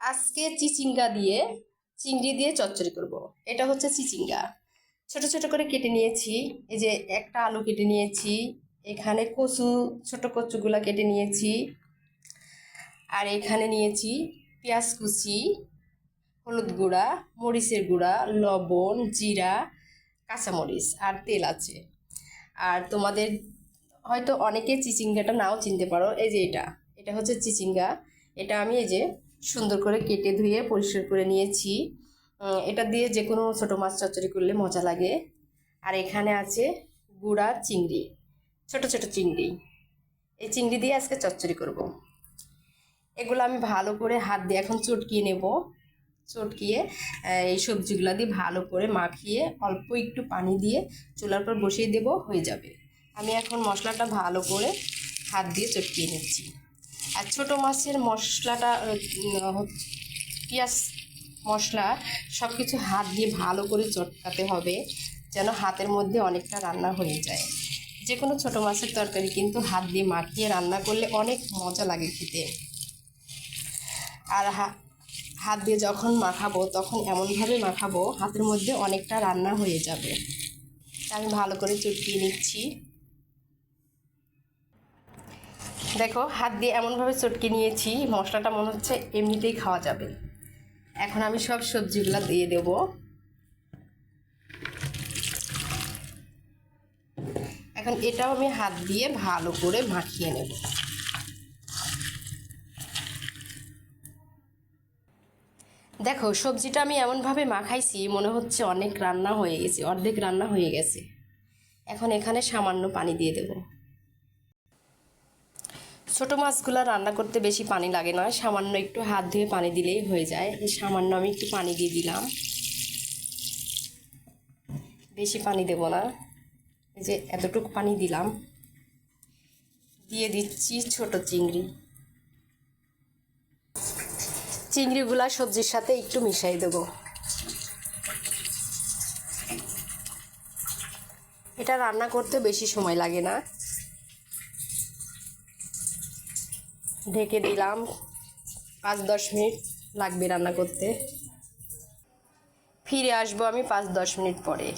আজকে চিচিঙ্গা দিয়ে চিংড়ি দিয়ে চচ্চড়ি করব। এটা হচ্ছে চিচিঙ্গা। ছোট ছোট করে কেটে নিয়েছি। এই যে একটা আলু কেটে নিয়েছি। এখানে কচু, ছোট কচুগুলা কেটে নিয়েছি। আর এখানে নিয়েছি পেঁয়াজ কুচি, হলুদ গুঁড়া, মরিচের গুঁড়া, লবণ, জিরা, কাঁচামরিচ আর তেল আছে। আর তোমাদের হয়তো অনেকে চিচিঙ্গাটা নাও চিনতে পারো। এই যে এটা এটা হচ্ছে চিচিঙ্গা। এটা আমি এই যে সুন্দর করে কেটে ধুয়ে পরিষ্কার করে নিয়েছি। এটা দিয়ে যে কোনো ছোটো মাছ চচ্চড়ি করলে মজা লাগে। আর এখানে আছে গুড়া চিংড়ি, ছোট ছোট চিংড়ি। এই চিংড়ি দিয়ে আজকে চচ্চড়ি করব। এগুলো আমি ভালো করে হাত দিয়ে এখন চটকিয়ে নেব। চটকিয়ে এই সবজিগুলো দিয়ে ভালো করে মাখিয়ে অল্প একটু পানি দিয়ে চুলার পর বসিয়ে দেব, হয়ে যাবে। আমি এখন মশলাটা ভালো করে হাত দিয়ে চটকিয়ে নিচ্ছি। আর ছোটো মাছের মশলাটা পেঁয়াজ মশলা সব কিছু হাত দিয়ে ভালো করে চটকাতে হবে যেন হাতের মধ্যে অনেকটা রান্না হয়ে যায়। যে কোনো ছোটো মাছের তরকারি কিন্তু হাত দিয়ে মাখিয়ে রান্না করলে অনেক মজা লাগে খেতে। আর হাত দিয়ে যখন মাখাবো তখন এমনভাবে মাখাবো হাতের মধ্যে অনেকটা রান্না হয়ে যাবে। আমি ভালো করে চটকিয়ে নিচ্ছি। দেখো, হাত দিয়ে এমনভাবে চটকে নিয়েছি, মশলাটা মনে হচ্ছে এমনিতেই খাওয়া যাবে। এখন আমি সব সবজিগুলো দিয়ে দেব। এখন এটাও আমি হাত দিয়ে ভালো করে মাখিয়ে নেব। দেখো, সবজিটা আমি এমনভাবে মাখাইছি, মনে হচ্ছে অনেক রান্না হয়ে গেছে, অর্ধেক রান্না হয়ে গেছে। এখন এখানে সামান্য পানি দিয়ে দেব। ছোটো মাছগুলো রান্না করতে বেশি পানি লাগে না সামান্য একটু হাত ধুয়ে পানি দিলেই হয়ে যায়। এই সামান্য আমি একটু পানি দিয়ে দিলাম। বেশি পানি দেব না। এই যে এতটুকু পানি দিলাম। দিয়ে দিচ্ছি ছোট চিংড়ি। চিংড়িগুলা সবজির সাথে একটু মিশাই দেব। এটা রান্না করতে বেশি সময় লাগে না। ঢেকে দিলাম। পাঁচ, দশ মিনিট লাগবে রান্না করতে। ফিরে আসব আমি পাঁচ, দশ মিনিট পরে।